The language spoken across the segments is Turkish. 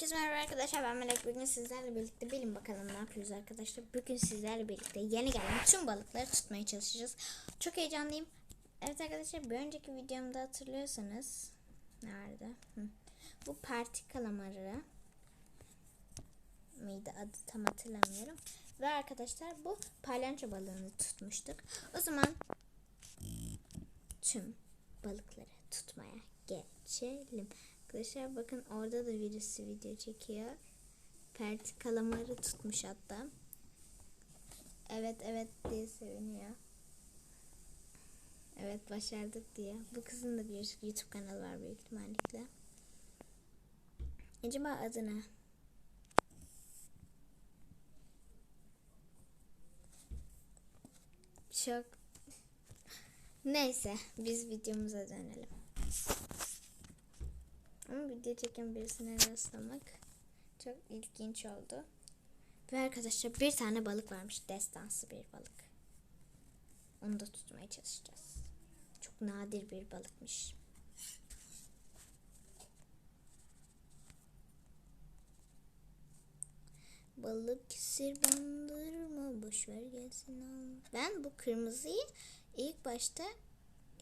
Herkese merhaba arkadaşlar ben Melek. Bugün sizlerle birlikte bilin bakalım ne yapıyoruz arkadaşlar. Bugün sizlerle birlikte yeni gelen tüm balıkları tutmaya çalışacağız. Çok heyecanlıyım. Evet arkadaşlar bir önceki videomda hatırlıyorsanız nerede? Hı. bu parti kalamarı mıydı? Adı tam hatırlamıyorum. Ve arkadaşlar bu palyanço balığını tutmuştuk. O zaman tüm balıkları tutmaya geçelim. Arkadaşlar bakın orada da birisi video çekiyor. Perti kalamarı tutmuş hatta. Evet evet diye seviniyor. Evet başardık diye. Bu kızın da bir YouTube kanalı var büyük ihtimalle. Acaba adı ne? Çok Neyse biz videomuza dönelim. Ama video çeken birisine rastlamak çok ilginç oldu. Ve arkadaşlar bir tane balık varmış. Destansı bir balık. Onu da tutmaya çalışacağız. Çok nadir bir balıkmış. Balık sir bandırma boşver gelsin al. Ben bu kırmızıyı ilk başta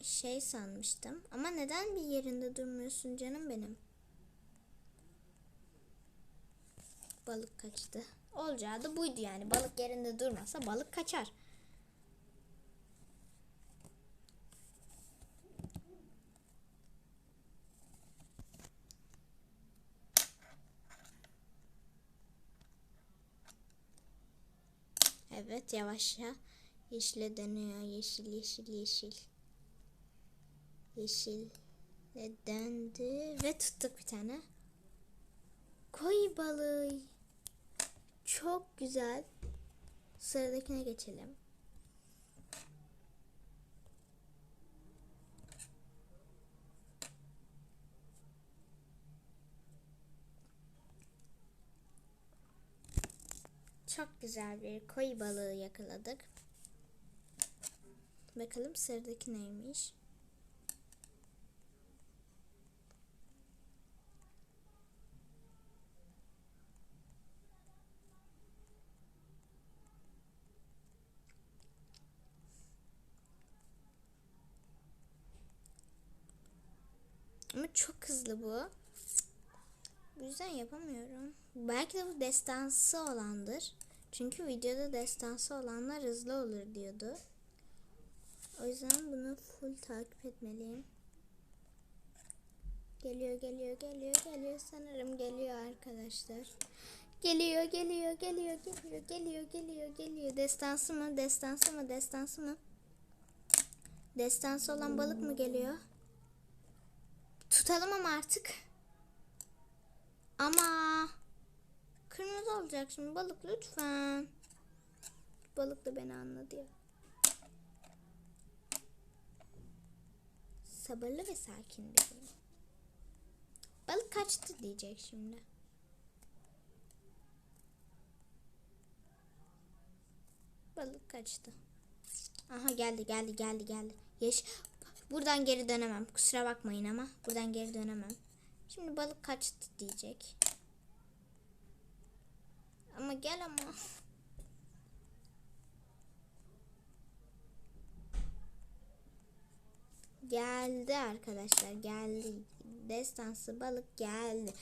şey sanmıştım. Ama neden bir yerinde durmuyorsun canım benim? Balık kaçtı. Olacağı da buydu yani. Balık yerinde durmasa balık kaçar. Evet yavaşça yeşile dönüyor. Yeşil yeşil yeşil. Yeşil döndü ve tuttuk bir tane. Koy balığı. Çok güzel. Sıradakine geçelim. Çok güzel bir koy balığı yakaladık. Bakalım sıradaki neymiş? Ama çok hızlı bu. Bu yüzden yapamıyorum. Belki de bu destansı olandır. Çünkü videoda destansı olanlar hızlı olur diyordu. O yüzden bunu full takip etmeliyim. Geliyor, geliyor, geliyor, geliyor. Sanırım geliyor arkadaşlar. Geliyor, geliyor, geliyor, geliyor, geliyor, geliyor, geliyor. Destansı mı, destansı mı, destansı mı? Destansı olan balık mı geliyor? Tutalım ama artık. Ama kırmızı olacak şimdi balık lütfen. Balık da beni anladı ya. Sabırlı ve sakin bir balık. Balık kaçtı diyecek şimdi. Balık kaçtı. Aha geldi geldi geldi geldi. Yeş Buradan geri dönemem. Kusura bakmayın ama buradan geri dönemem. Şimdi balık kaçtı diyecek. Ama gel ama. Geldi arkadaşlar geldi. Destansı balık geldi.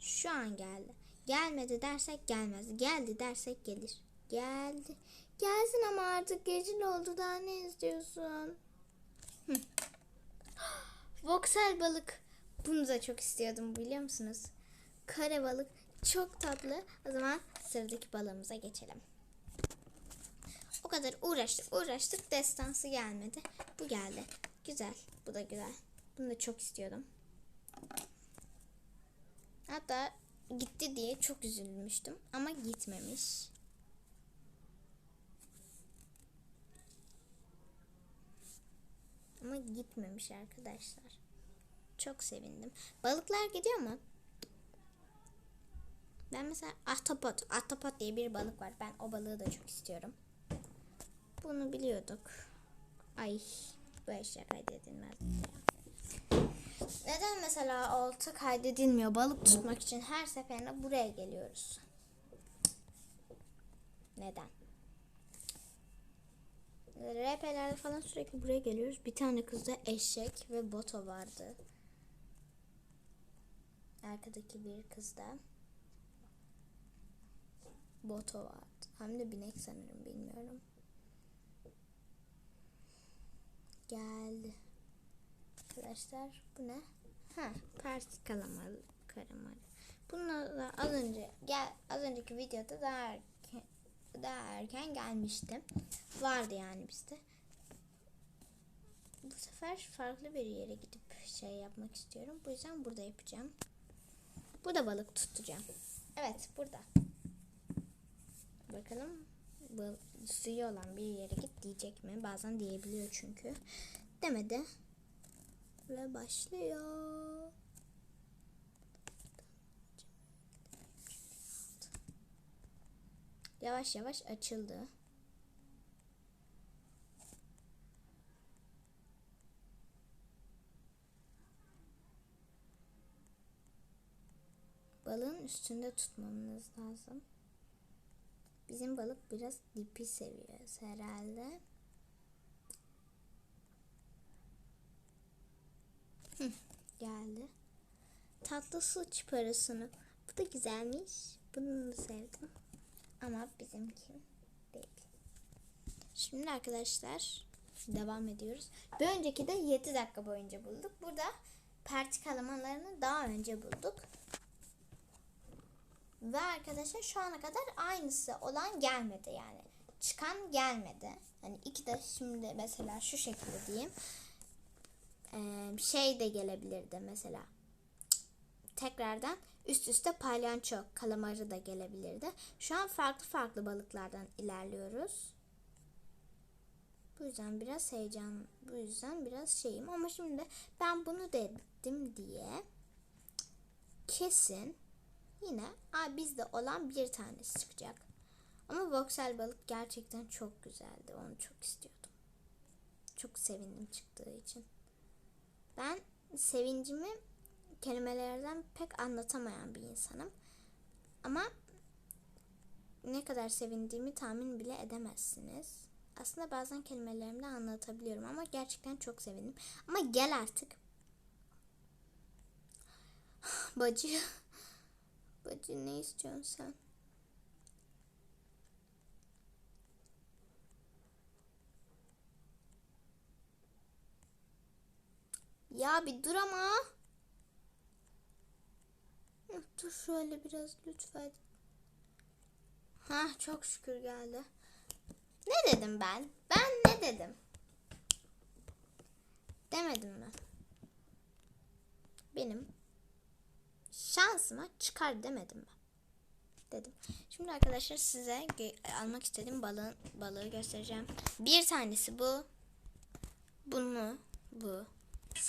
Şu an geldi. Gelmedi dersek gelmez. Geldi dersek gelir. Geldi. Gelsin ama artık gecil oldu daha ne istiyorsun? Voksel balık. Bunu da çok istiyordum biliyor musunuz? Kare balık çok tatlı. O zaman sıradaki balığımıza geçelim. O kadar uğraştık uğraştık destansı gelmedi. Bu geldi. Güzel. Bu da güzel. Bunu da çok istiyordum. Hatta gitti diye çok üzülmüştüm. Ama gitmemiş. Ama gitmemiş arkadaşlar. Çok sevindim. Balıklar gidiyor mu? Ben mesela ahtapot. Ahtapot diye bir balık var. Ben o balığı da çok istiyorum. Bunu biliyorduk. Ay bu eşya kaydedilmez. Neden mesela olta kaydedilmiyor? Balık tutmak için her seferinde buraya geliyoruz. Neden? RP'lerde falan sürekli buraya geliyoruz. Bir tane kızda eşek ve boto vardı. Arkadaki bir kızda boto vardı. Hem de binek sanırım bilmiyorum. Geldi. Arkadaşlar bu ne? Ha, parti kalamarı, karamarı. Bununla da az önce gel az önceki videoda daha daha erken gelmişti. Vardı yani bizde. Bu sefer farklı bir yere gidip şey yapmak istiyorum. Bu yüzden burada yapacağım. Burada balık tutacağım. Evet burada. Bakalım bu suyu olan bir yere git diyecek mi? Bazen diyebiliyor çünkü. Demedi. Ve başlıyor. Yavaş yavaş açıldı. Balığın üstünde tutmamız lazım. Bizim balık biraz dipi seviyor herhalde. Geldi. Tatlı su çıparısını. Bu da güzelmiş. Bunu da sevdim. Ama bizimki değil. Şimdi arkadaşlar devam ediyoruz. Bir önceki de 7 dakika boyunca bulduk. Burada perti kalamalarını daha önce bulduk. Ve arkadaşlar şu ana kadar aynısı olan gelmedi yani. Çıkan gelmedi. Hani iki de şimdi mesela şu şekilde diyeyim. Ee, şey de gelebilirdi mesela. Tekrardan üst üste palyanço kalamarı da gelebilirdi. Şu an farklı farklı balıklardan ilerliyoruz. Bu yüzden biraz heyecan, bu yüzden biraz şeyim ama şimdi ben bunu dedim diye kesin yine a bizde olan bir tanesi çıkacak. Ama voksel balık gerçekten çok güzeldi. Onu çok istiyordum. Çok sevindim çıktığı için. Ben sevincimi kelimelerden pek anlatamayan bir insanım. Ama ne kadar sevindiğimi tahmin bile edemezsiniz. Aslında bazen kelimelerimle anlatabiliyorum ama gerçekten çok sevindim. Ama gel artık. Bacı. Bacı ne istiyorsun sen? Ya bir dur ama. Dur şöyle biraz lütfen. Ha çok şükür geldi. Ne dedim ben? Ben ne dedim? Demedim mi? Benim şansıma çıkar demedim mi? Dedim. Şimdi arkadaşlar size almak istediğim balığın balığı göstereceğim. Bir tanesi bu. Bunu bu.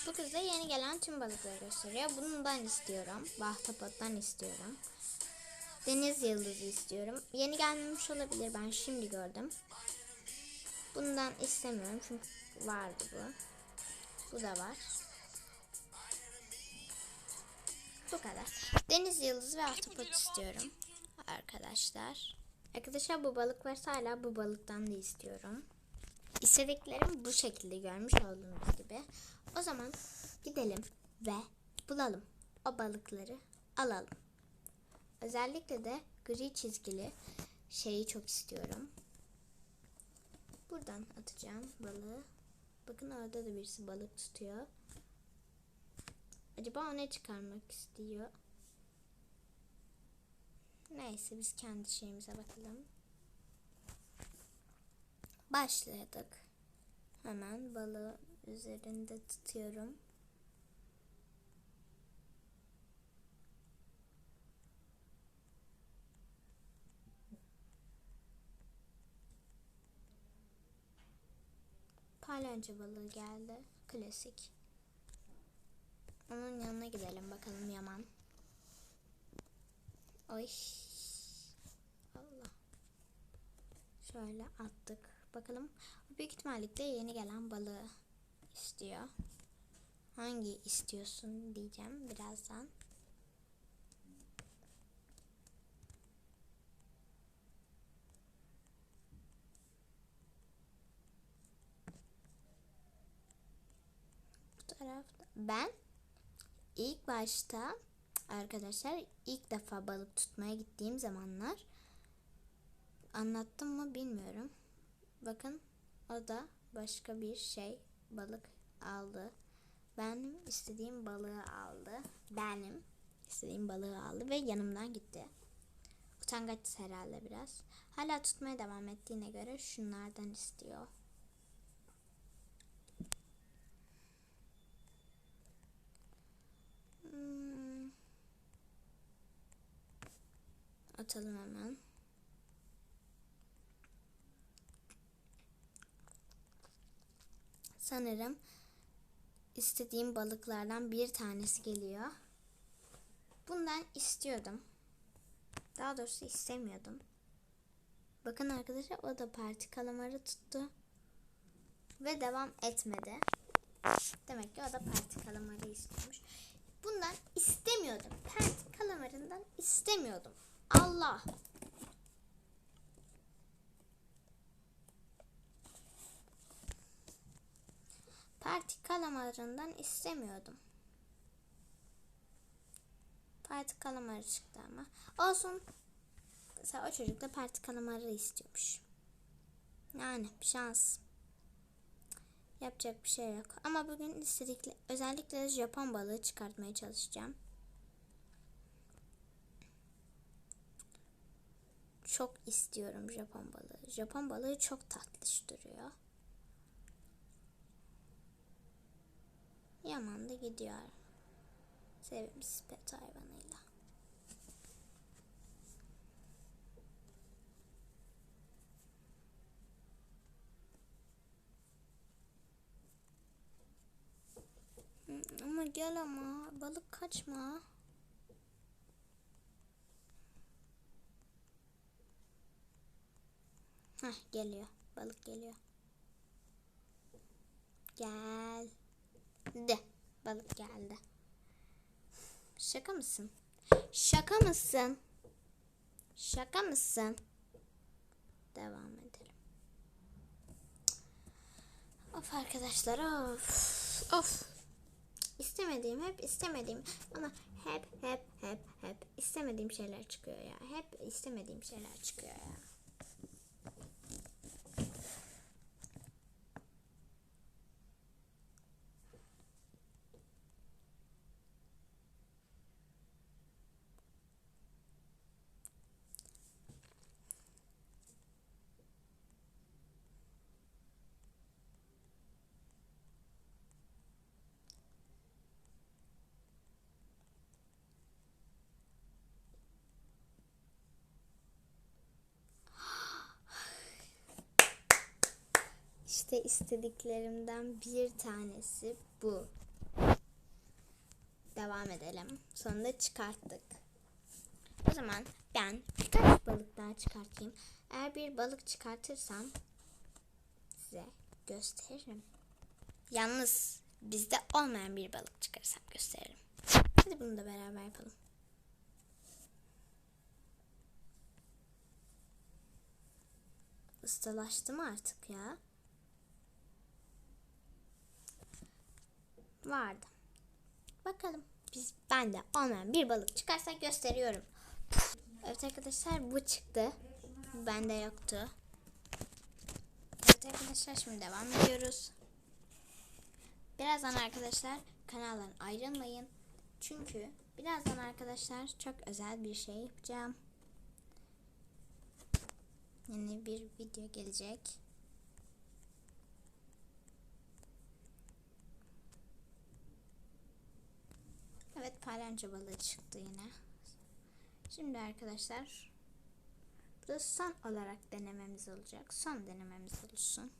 Bu kız da yeni gelen tüm balıkları gösteriyor. Bundan istiyorum. Bahtapottan istiyorum. Deniz yıldızı istiyorum. Yeni gelmemiş olabilir. Ben şimdi gördüm. Bundan istemiyorum. Çünkü vardı bu. Bu da var. Bu kadar. Deniz yıldızı ve ahtapot istiyorum. Arkadaşlar. Arkadaşlar bu balık varsa hala bu balıktan da istiyorum. İstediklerim bu şekilde görmüş olduğunuz gibi. O zaman gidelim ve bulalım. O balıkları alalım. Özellikle de gri çizgili şeyi çok istiyorum. Buradan atacağım balığı. Bakın orada da birisi balık tutuyor. Acaba o ne çıkarmak istiyor? Neyse biz kendi şeyimize bakalım. Başladık. Hemen balığı üzerinde tutuyorum. Palyaço balığı geldi. Klasik. Onun yanına gidelim bakalım Yaman. Oy. Allah. Şöyle attık. Bakalım. Büyük ihtimalle yeni gelen balığı istiyor. hangi istiyorsun diyeceğim birazdan. Bu tarafta ben ilk başta arkadaşlar ilk defa balık tutmaya gittiğim zamanlar anlattım mı bilmiyorum. Bakın o da başka bir şey balık aldı. Benim istediğim balığı aldı. Benim istediğim balığı aldı ve yanımdan gitti. Utangaç herhalde biraz. Hala tutmaya devam ettiğine göre şunlardan istiyor. Hmm. Atalım hemen. Sanırım istediğim balıklardan bir tanesi geliyor. Bundan istiyordum. Daha doğrusu istemiyordum. Bakın arkadaşlar o da parti kalamarı tuttu. Ve devam etmedi. Demek ki o da parti kalamarı istiyormuş. Bundan istemiyordum. Parti kalamarından istemiyordum. Allah. Parti kalamarından istemiyordum. Parti kalamarı çıktı ama. Olsun. Mesela o çocuk da parti kalamarı istiyormuş. Yani şans. Yapacak bir şey yok. Ama bugün istedikle özellikle Japon balığı çıkartmaya çalışacağım. Çok istiyorum Japon balığı. Japon balığı çok tatlış duruyor. Yaman da gidiyor. Sevimsiz pet hayvanıyla. Ama gel ama balık kaçma. Heh geliyor. Balık geliyor. Gel. De. Balık geldi. Şaka mısın? Şaka mısın? Şaka mısın? Devam edelim. Of arkadaşlar of. Of. İstemediğim hep istemediğim ama hep hep hep hep istemediğim şeyler çıkıyor ya. Hep istemediğim şeyler çıkıyor ya. İşte istediklerimden bir tanesi bu. Devam edelim. Sonunda çıkarttık. O zaman ben birkaç balık daha çıkartayım. Eğer bir balık çıkartırsam size gösteririm. Yalnız bizde olmayan bir balık çıkarsam gösteririm. Hadi bunu da beraber yapalım. Ustalaştı mı artık ya? Vardı. Bakalım. Biz bende olmayan bir balık çıkarsa gösteriyorum. Evet arkadaşlar bu çıktı. Bende yoktu. Evet arkadaşlar şimdi devam ediyoruz. Birazdan arkadaşlar kanaldan ayrılmayın. Çünkü birazdan arkadaşlar çok özel bir şey yapacağım. Yeni bir video gelecek. Palyaço balığı çıktı yine. Şimdi arkadaşlar bu da son olarak denememiz olacak. Son denememiz olsun.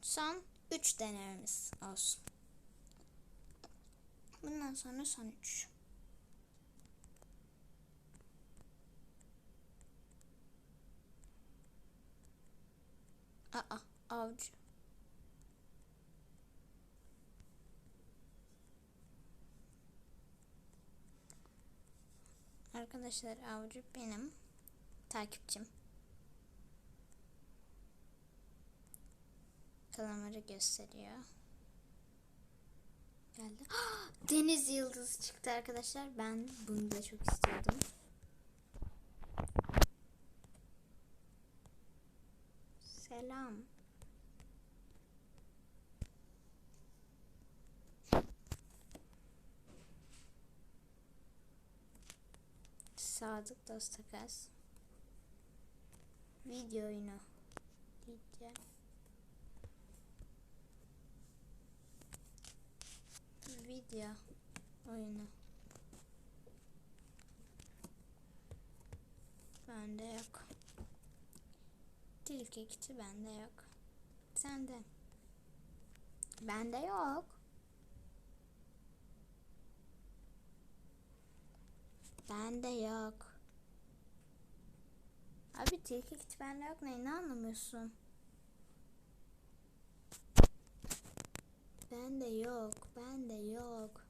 Son 3 denememiz olsun. Bundan sonra son 3. Aa avcı. Arkadaşlar avcı benim takipçim. Kalamarı gösteriyor. Geldi. Deniz yıldızı çıktı arkadaşlar. Ben bunu da çok istiyordum. Selam. Sadık Dostakas. Video oyunu. Video. Video oyunu. Bende yok. Tilki kiti bende yok. Sende. Bende yok. Bende yok. Abi tilki kiti bende yok ne? Ne anlamıyorsun? Bende yok. Bende yok.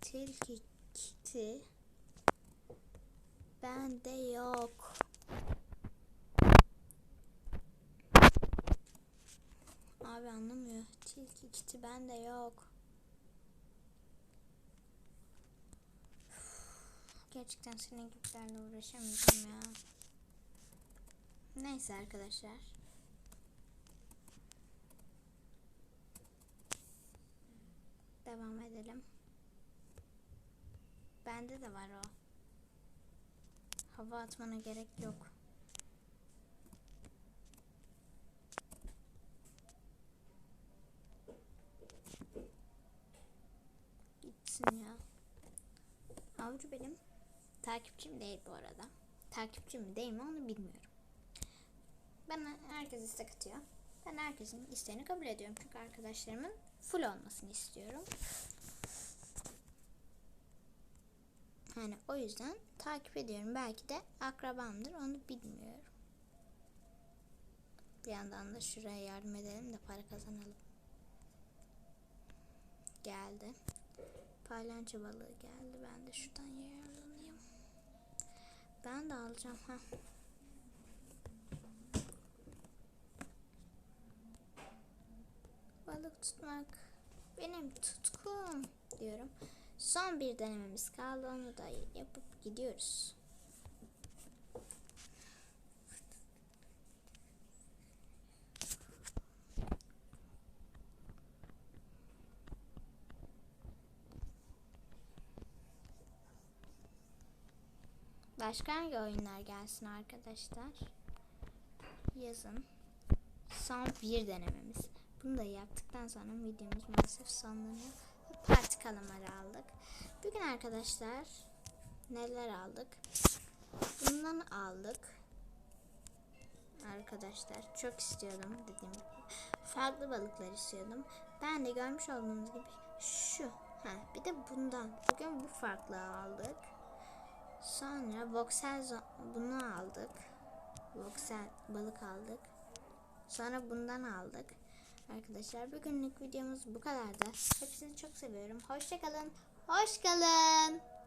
Tilki kiti bende yok. Abi anlamıyor. Tilki kiti bende yok. Gerçekten senin gibilerle uğraşamayacağım ya. Neyse arkadaşlar. Devam edelim. Bende de var o. Hava atmana gerek yok. Gitsin ya. Avcı benim takipçim değil bu arada. Takipçim mi değil mi onu bilmiyorum. Bana herkes istek atıyor. Ben herkesin isteğini kabul ediyorum. Çünkü arkadaşlarımın full olmasını istiyorum. Hani o yüzden takip ediyorum. Belki de akrabamdır onu bilmiyorum. Bir yandan da şuraya yardım edelim de para kazanalım. Geldi. Palyaço balığı geldi. Ben de şuradan yararlanayım. Ben de alacağım. ha. Balık tutmak benim tutkum diyorum. Son bir denememiz kaldı. Onu da yapıp gidiyoruz. Başka hangi oyunlar gelsin arkadaşlar? Yazın. Son bir denememiz. Bunu da yaptıktan sonra videomuz maalesef sonlanıyor. Parti kalamarı aldık. Bugün arkadaşlar neler aldık? Bundan aldık. Arkadaşlar çok istiyordum dediğim gibi. Farklı balıklar istiyordum. Ben de görmüş olduğunuz gibi şu. Ha, bir de bundan. Bugün bu farklı aldık. Sonra voxel bunu aldık. Voxel balık aldık. Sonra bundan aldık. Arkadaşlar bugünlük videomuz bu kadardı. Hepsini çok seviyorum. Hoşçakalın. Hoş.